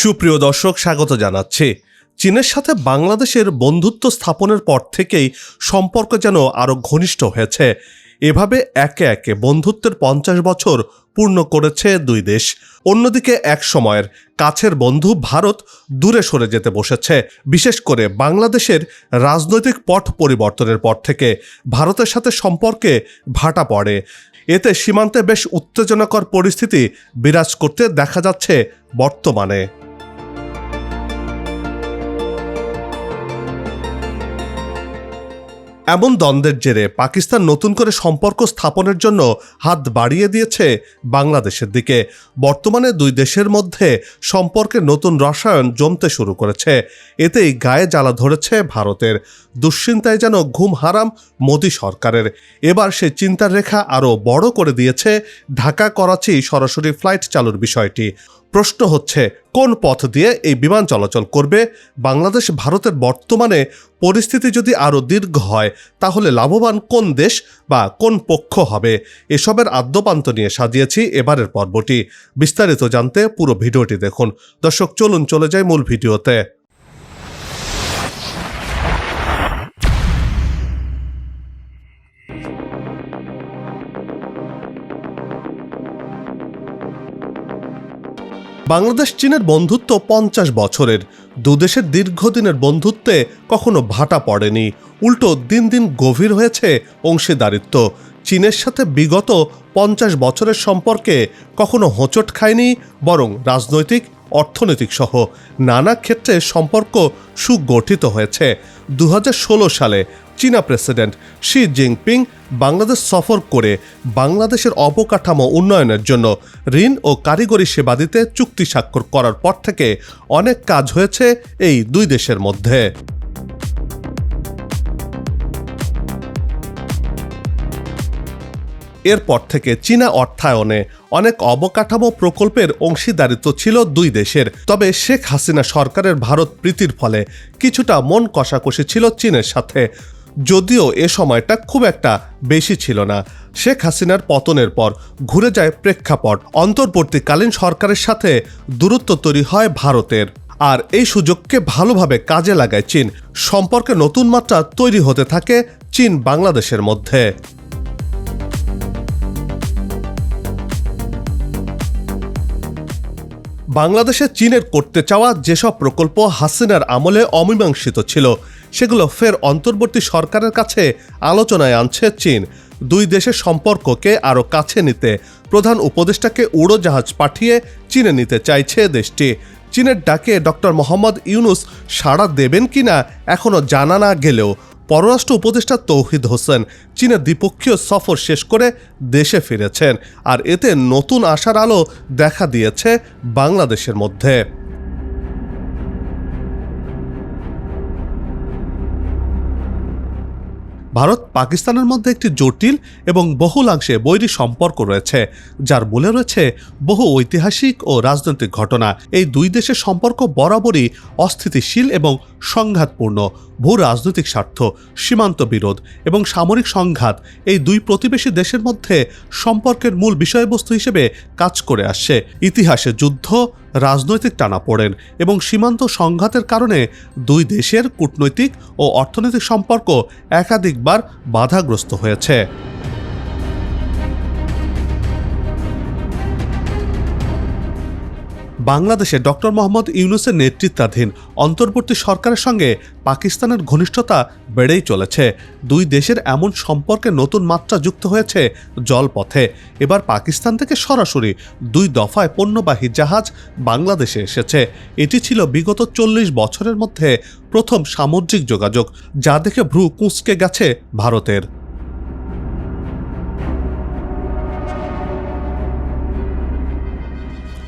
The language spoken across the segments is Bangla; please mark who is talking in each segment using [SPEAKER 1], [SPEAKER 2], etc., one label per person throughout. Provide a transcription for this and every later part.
[SPEAKER 1] সুপ্রিয় দর্শক, স্বাগত জানাচ্ছি। চীনের সাথে বাংলাদেশের বন্ধুত্ব স্থাপনের পর থেকেই সম্পর্ক যেন আরও ঘনিষ্ঠ হয়েছে। এভাবে একে একে বন্ধুত্বের পঞ্চাশ বছর পূর্ণ করেছে দুই দেশ। অন্যদিকে এক সময়ের কাছের বন্ধু ভারত দূরে সরে যেতে বসেছে। বিশেষ করে বাংলাদেশের রাজনৈতিক পট পরিবর্তনের পর থেকে ভারতের সাথে সম্পর্কে ভাটা পড়ে। এতে সীমান্তে বেশ উত্তেজনাকর পরিস্থিতি বিরাজ করতে দেখা যাচ্ছে বর্তমানে। এমন দ্বন্দ্বের জেরে পাকিস্তান নতুন করে সম্পর্ক স্থাপনের জন্য হাত বাড়িয়ে দিয়েছে বাংলাদেশের দিকে। বর্তমানে দুই দেশের মধ্যে সম্পর্কে নতুন রসায়ন জমতে শুরু করেছে। এতেই গায়ে জ্বালা ধরেছে ভারতের। দুশ্চিন্তায় যেন ঘুম হারাম মোদী সরকারের। এবার সে চিন্তার রেখা আরও বড় করে দিয়েছে ঢাকা করাচি সরাসরি ফ্লাইট চালুর বিষয়টি। প্রশ্ন হচ্ছে, কোন পথ দিয়ে এই বিমান চলাচল করবে? বাংলাদেশ, ভারতের বর্তমানে পরিস্থিতি যদি আরও দীর্ঘ হয়, তাহলে লাভবান কোন দেশ বা কোন পক্ষ হবে? এসবের আদ্যপান্ত নিয়ে সাজিয়েছি এবারের পর্বটি। বিস্তারিত জানতে পুরো ভিডিওটি দেখুন। দর্শক, চলুন চলে যায় মূল ভিডিওতে। বাংলাদেশ চীনের বন্ধুত্ব পঞ্চাশ বছরের। দুদেশের দীর্ঘদিনের বন্ধুত্বে কখনো ভাটা পড়েনি। উল্টো দিন দিন গভীর হয়েছে অংশীদারিত্ব। চীনের সাথে বিগত পঞ্চাশ বছরের সম্পর্কে কখনো হোঁচট খায়নি, বরং রাজনৈতিক, অর্থনৈতিক সহ নানা ক্ষেত্রে সম্পর্ক সুগঠিত হয়েছে। দু হাজার ষোলো সালে চীনা প্রেসিডেন্ট শি জিনপিং বাংলাদেশ সফর করে বাংলাদেশের অবকাঠামো উন্নয়নের জন্য ঋণ ও কারিগরি সেবা দিতে চুক্তি স্বাক্ষর করার পর থেকে অনেক কাজ হয়েছে এই দুই দেশের মধ্যে। এরপর থেকে চীনা অর্থায়নে অনেক অবকাঠামো প্রকল্পের অংশীদারিত্ব ছিল দুই দেশের। তবে শেখ হাসিনা সরকারের ভারত প্রীতির ফলে কিছুটা মন কষাকষি ছিল চীনের সাথে। যদিও এ সময়টা খুব একটা বেশি ছিল না। শেখ হাসিনার পতনের পর ঘুরে যায় প্রেক্ষাপট। অন্তর্বর্তীকালীন সরকারের সাথে দূরত্ব তৈরি হয় ভারতের। আর এই সুযোগকে ভালোভাবে কাজে লাগায় চীন। সম্পর্কে নতুন মাত্রা তৈরি হতে থাকে চীন বাংলাদেশের মধ্যে। বাংলাদেশে চীনের করতে চাওয়া যেসব প্রকল্প হাসিনার আমলে অমীমাংসিত ছিল সেগুলো ফের অন্তর্বর্তী সরকারের কাছে আলোচনায় আনছে চীন। দুই দেশের সম্পর্ককে আরও কাছে নিতে প্রধান উপদেষ্টাকে উড়োজাহাজ পাঠিয়ে চীনে নিতে চাইছে দেশটি। চীনের ডাকে ডক্টর মোহাম্মদ ইউনুস সাড়া দেবেন কিনা এখনও জানা না গেলেও পররাষ্ট্র উপদেষ্টা তৌহিদ হোসেন চীনের দ্বিপক্ষীয় সফর শেষ করে দেশে ফিরেছেন, আর এতে নতুন আশার আলো দেখা দিয়েছে বাংলাদেশের মধ্যে। ভারত পাকিস্তানের মধ্যে একটি জটিল এবং বহুলাংশে বৈরী সম্পর্ক রয়েছে, যার মূলে রয়েছে বহু ঐতিহাসিক ও রাজনৈতিক ঘটনা। এই দুই দেশের সম্পর্ক বরাবরই অস্থিতিশীল এবং সংঘাতপূর্ণ। ভূ রাজনৈতিক স্বার্থ, সীমান্ত বিরোধ এবং সামরিক সংঘাত এই দুই প্রতিবেশী দেশের মধ্যে সম্পর্কের মূল বিষয়বস্তু হিসেবে কাজ করে আসছে। ইতিহাসে যুদ্ধ রাজনৈতিক টানাপোড়েন এবং সীমান্ত সংঘাতের কারণে দুই দেশের কূটনৈতিক ও অর্থনৈতিক সম্পর্ক একাধিকবার বাধাগ্রস্ত হয়েছে। বাংলাদেশে ডক্টর মোহাম্মদ ইউনুসের নেতৃত্বাধীন অন্তর্বর্তী সরকারের সঙ্গে পাকিস্তানের ঘনিষ্ঠতা বেড়েই চলেছে। দুই দেশের এমন সম্পর্কে নতুন মাত্রা যুক্ত হয়েছে জলপথে। এবার পাকিস্তান থেকে সরাসরি দুই দফায় পণ্যবাহী জাহাজ বাংলাদেশে এসেছে। এটি ছিল বিগত চল্লিশ বছরের মধ্যে প্রথম সামুদ্রিক যোগাযোগ, যা দেখে ভ্রু কুঁচকে গেছে ভারতের।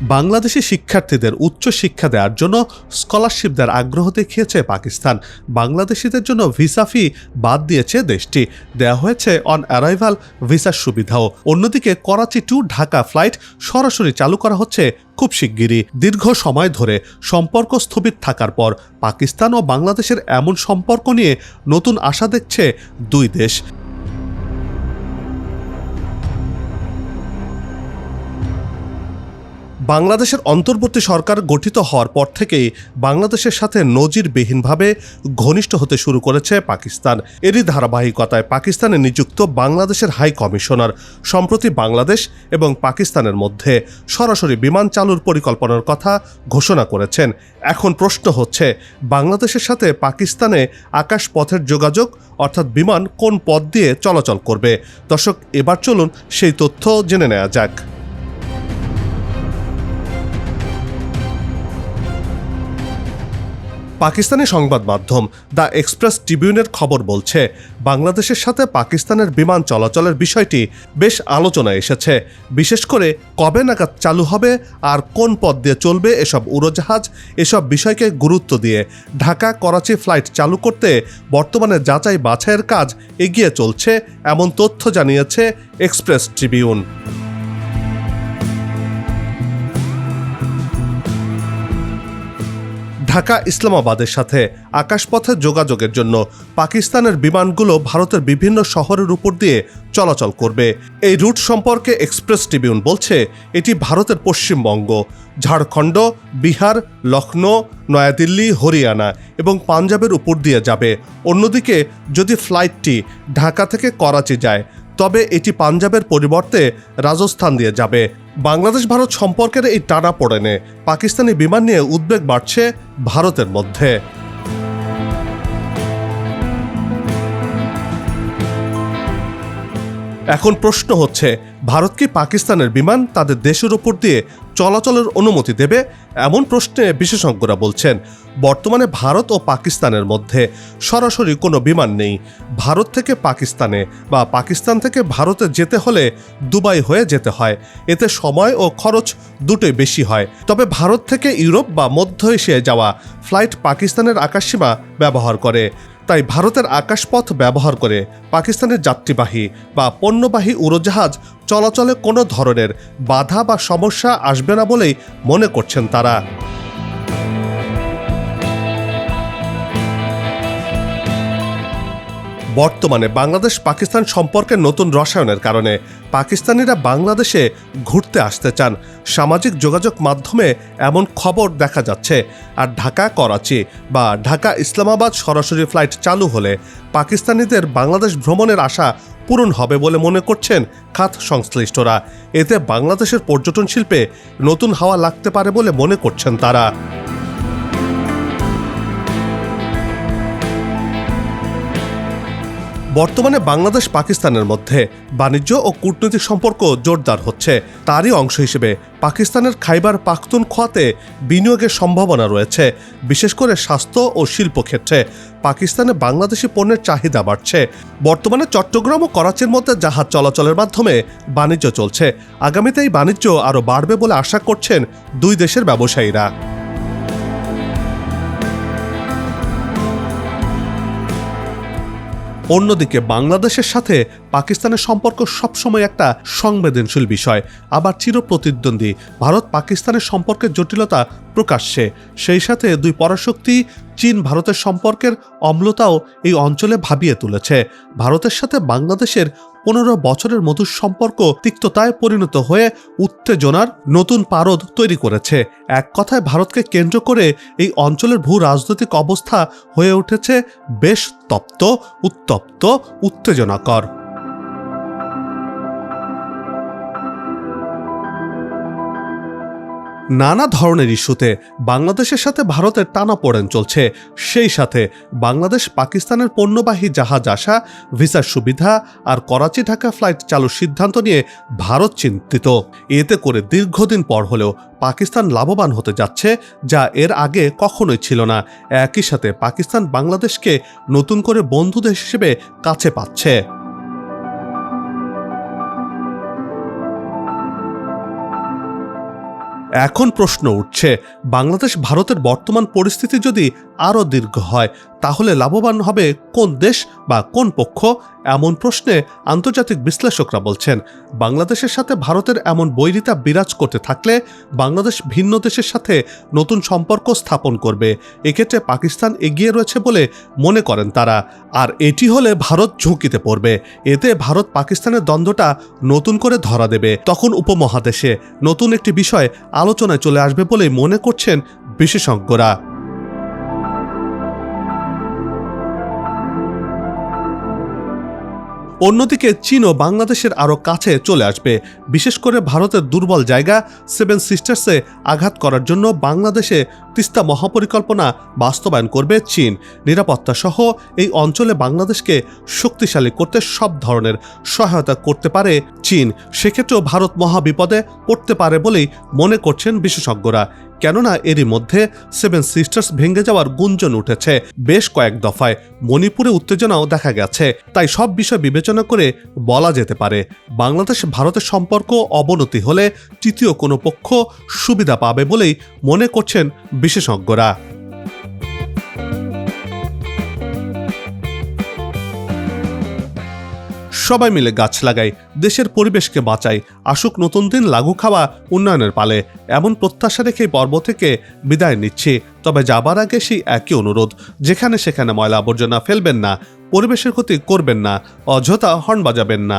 [SPEAKER 1] বাংলাদেশি শিক্ষার্থীদের উচ্চ শিক্ষা দেওয়ার জন্য স্কলারশিপ দেওয়ার আগ্রহ দেখিয়েছে পাকিস্তান। বাংলাদেশিদের জন্য ভিসা ফি বাদ দিয়েছে দেশটি। দেওয়া হয়েছে অন অ্যারাইভাল ভিসার সুবিধাও। অন্যদিকে করাচি টু ঢাকা ফ্লাইট সরাসরি চালু করা হচ্ছে খুব শিগগিরই। দীর্ঘ সময় ধরে সম্পর্ক স্থবির থাকার পর পাকিস্তান ও বাংলাদেশের এমন সম্পর্ক নিয়ে নতুন আশা দেখছে দুই দেশ। বাংলাদেশের অন্তর্বর্তী সরকার গঠিত হওয়ার পর থেকেই বাংলাদেশের সাথে নজিরবিহীনভাবে ঘনিষ্ঠ হতে শুরু করেছে পাকিস্তান। এরই ধারাবাহিকতায় পাকিস্তানে নিযুক্ত বাংলাদেশের হাই কমিশনার। সম্প্রতি বাংলাদেশ এবং পাকিস্তানের মধ্যে সরাসরি বিমান চালুর পরিকল্পনার কথা ঘোষণা করেছেন। এখন প্রশ্ন হচ্ছে, বাংলাদেশের সাথে পাকিস্তানে আকাশ পথের যোগাযোগ, অর্থাৎ বিমান, কোন পথ দিয়ে চলাচল করবে? দর্শক, এবার চলুন সেই তথ্য জেনে নেওয়া যাক। পাকিস্তানি সংবাদ মাধ্যম দ্য এক্সপ্রেস ট্রিবিউনের খবর বলছে, বাংলাদেশের সাথে পাকিস্তানের বিমান চলাচলের বিষয়টি বেশ আলোচনায় এসেছে। বিশেষ করে কবে নাগাদ চালু হবে আর কোন পথ দিয়ে চলবে এসব উড়োজাহাজ, এসব বিষয়কে গুরুত্ব দিয়ে ঢাকা করাচি ফ্লাইট চালু করতে বর্তমানে যাচাই বাছাইয়ের কাজ এগিয়ে চলছে, এমন তথ্য জানিয়েছে এক্সপ্রেস ট্রিবিউন। ঢাকা ইসলামাবাদের সাথে আকাশপথে যোগাযোগের জন্য পাকিস্তানের বিমানগুলো ভারতের বিভিন্ন শহরের উপর দিয়ে চলাচল করবে। এই রুট সম্পর্কে এক্সপ্রেস ট্রিবিউন বলছে, এটি ভারতের পশ্চিমবঙ্গ, ঝাড়খণ্ড, বিহার, লখনৌ, নয়াদিল্লি, হরিয়ানা এবং পাঞ্জাবের উপর দিয়ে যাবে। অন্যদিকে, যদি ফ্লাইটটি ঢাকা থেকে করাচি যায়, তবে এটি পাঞ্জাবের পরিবর্তে রাজস্থান দিয়ে যাবে। বাংলাদেশ ভারত সম্পর্কের এই টানা পড়েনে পাকিস্তানি বিমান নিয়ে উদ্বেগ বাড়ছে ভারতের মধ্যে। এখন প্রশ্ন হচ্ছে, ভারত কি পাকিস্তানের বিমান তাদের দেশের ওপর দিয়ে চলাচলের অনুমতি দেবে? এমন প্রশ্নে বিশেষজ্ঞরা বলছেন, বর্তমানে ভারত ও পাকিস্তানের মধ্যে সরাসরি কোনো বিমান নেই। ভারত থেকে পাকিস্তানে বা পাকিস্তান থেকে ভারতে যেতে হলে দুবাই হয়ে যেতে হয়। এতে সময় ও খরচ দুটোই বেশি হয়। তবে ভারত থেকে ইউরোপ বা মধ্য এশিয়ায় যাওয়া ফ্লাইট পাকিস্তানের আকাশসীমা ব্যবহার করে। তাই ভারতের আকাশপথ ব্যবহার করে পাকিস্তানের যাত্রীবাহী বা পণ্যবাহী উড়োজাহাজ চলাচলে কোনো ধরনের বাধা বা সমস্যা আসবে না বলেই মনে করছেন তারা। বর্তমানে বাংলাদেশ পাকিস্তান সম্পর্কে নতুন রসায়নের কারণে পাকিস্তানিরা বাংলাদেশে ঘুরতে আসতে চান। সামাজিক যোগাযোগ মাধ্যমে এমন খবর দেখা যাচ্ছে। আর ঢাকা, করাচি বা ঢাকা ইসলামাবাদ সরাসরি ফ্লাইট চালু হলে পাকিস্তানিদের বাংলাদেশ ভ্রমণের আশা পূরণ হবে বলে মনে করছেন খাত সংশ্লিষ্টরা। এতে বাংলাদেশের পর্যটন শিল্পে নতুন হাওয়া লাগতে পারে বলে মনে করছেন তারা। বর্তমানে বাংলাদেশ পাকিস্তানের মধ্যে বাণিজ্য ও কূটনৈতিক সম্পর্ক জোরদার হচ্ছে। তারই অংশ হিসেবে পাকিস্তানের খাইবার পাখতুন খোয়াতে বিনিয়োগের সম্ভাবনা রয়েছে, বিশেষ করে স্বাস্থ্য ও শিল্প ক্ষেত্রে। পাকিস্তানে বাংলাদেশি পণ্যের চাহিদা বাড়ছে। বর্তমানে চট্টগ্রাম ও করাচির মধ্যে জাহাজ চলাচলের মাধ্যমে বাণিজ্য চলছে। আগামীতে এই বাণিজ্য আরও বাড়বে বলে আশা করছেন দুই দেশের ব্যবসায়ীরা। অন্যদিকে বাংলাদেশের সাথে পাকিস্তানের সম্পর্ক সবসময় একটা সংবেদনশীল বিষয়। আবার চিরপ্রতিদ্বন্দ্বী। ভারত পাকিস্তানের সম্পর্কের জটিলতা প্রকাশ্যে। সেই সাথে দুই পরাশক্তি, চীন ভারতের সম্পর্কের অম্লতাও এই অঞ্চলে ভাবিয়ে তুলেছে। ভারতের সাথে বাংলাদেশের পনেরো বছরের মধুর সম্পর্ক তিক্ততায় পরিণত হয়ে উত্তেজনার নতুন পারদ তৈরি করেছে। এক কথায় ভারতকে কেন্দ্র করে এই অঞ্চলের ভূ রাজনৈতিক অবস্থা হয়ে উঠেছে বেশ তপ্ত, উত্তপ্ত, উত্তেজনাকর। নানা ধরনের ইস্যুতে বাংলাদেশের সাথে ভারতের টানাপোড়েন চলছে। সেই সাথে বাংলাদেশ, পাকিস্তানের পণ্যবাহী জাহাজ আসা, ভিসার সুবিধা আর করাচি, ঢাকা ফ্লাইট চালুর সিদ্ধান্ত নিয়ে ভারত চিন্তিত। এতে করে দীর্ঘদিন পর হলেও পাকিস্তান লাভবান হতে যাচ্ছে, যা এর আগে কখনোই ছিল না। একই সাথে পাকিস্তান বাংলাদেশকে নতুন করে বন্ধু দেশ হিসেবে কাছে পাচ্ছে। এখন প্রশ্ন উঠছে বাংলাদেশ ভারতের বর্তমান পরিস্থিতি যদি আরও দীর্ঘ হয় তাহলে লাভবান হবে কোন দেশ বা কোন পক্ষ? এমন প্রশ্নে আন্তর্জাতিক বিশ্লেষকরা বলছেন, বাংলাদেশের সাথে ভারতের এমন বৈরিতা বিরাজ করতে থাকলে বাংলাদেশ ভিন্ন দেশের সাথে নতুন সম্পর্ক স্থাপন করবে। এক্ষেত্রে পাকিস্তান এগিয়ে রয়েছে বলে মনে করেন তারা। আর এটি হলে ভারত ঝুঁকিতে পড়বে। এতে ভারত পাকিস্তানের দ্বন্দ্বটা নতুন করে ধরা দেবে। তখন উপমহাদেশে নতুন একটি বিষয় আলোচনায় চলে আসবে বলে মনে করছেন বিশেষজ্ঞরা। অন্যদিকে চীনও বাংলাদেশের আরও কাছে চলে আসবে। বিশেষ করে ভারতের দুর্বল জায়গা সেভেন সিস্টার্সে আঘাত করার জন্য বাংলাদেশে তিস্তা মহাপরিকল্পনা বাস্তবায়ন করবে চীন। নিরাপত্তা সহ এই অঞ্চলে বাংলাদেশকে শক্তিশালী করতে সব ধরনের সহায়তা করতে পারে চীন। সেক্ষেত্রেও ভারত মহাবিপদে পড়তে পারে বলেই মনে করছেন বিশেষজ্ঞরা। কেননা এরই মধ্যে সেভেন সিস্টার্স ভেঙে যাওয়ার গুঞ্জন উঠেছে বেশ কয়েক দফায়। মণিপুরে উত্তেজনাও দেখা গেছে। তাই সব বিষয় বিবেচনা করে বলা যেতে পারে, বাংলাদেশ ভারতের সম্পর্ক অবনতি হলে তৃতীয় কোনো পক্ষ সুবিধা পাবে বলেই মনে করছেন বিশেষজ্ঞরা। সবাই মিলে গাছ লাগাই, দেশের পরিবেশকে বাঁচাই, আসুক নতুন দিন লাগু খাওয়া উন্নয়নের পালে। এমন প্রত্যাশা রেখে পর্ব থেকে বিদায় নিচ্ছি। তবে যাবার আগে সেই একই অনুরোধ, যেখানে সেখানে ময়লা আবর্জনা ফেলবেন না, পরিবেশের ক্ষতি করবেন না, অযথা হর্ন বাজাবেন না।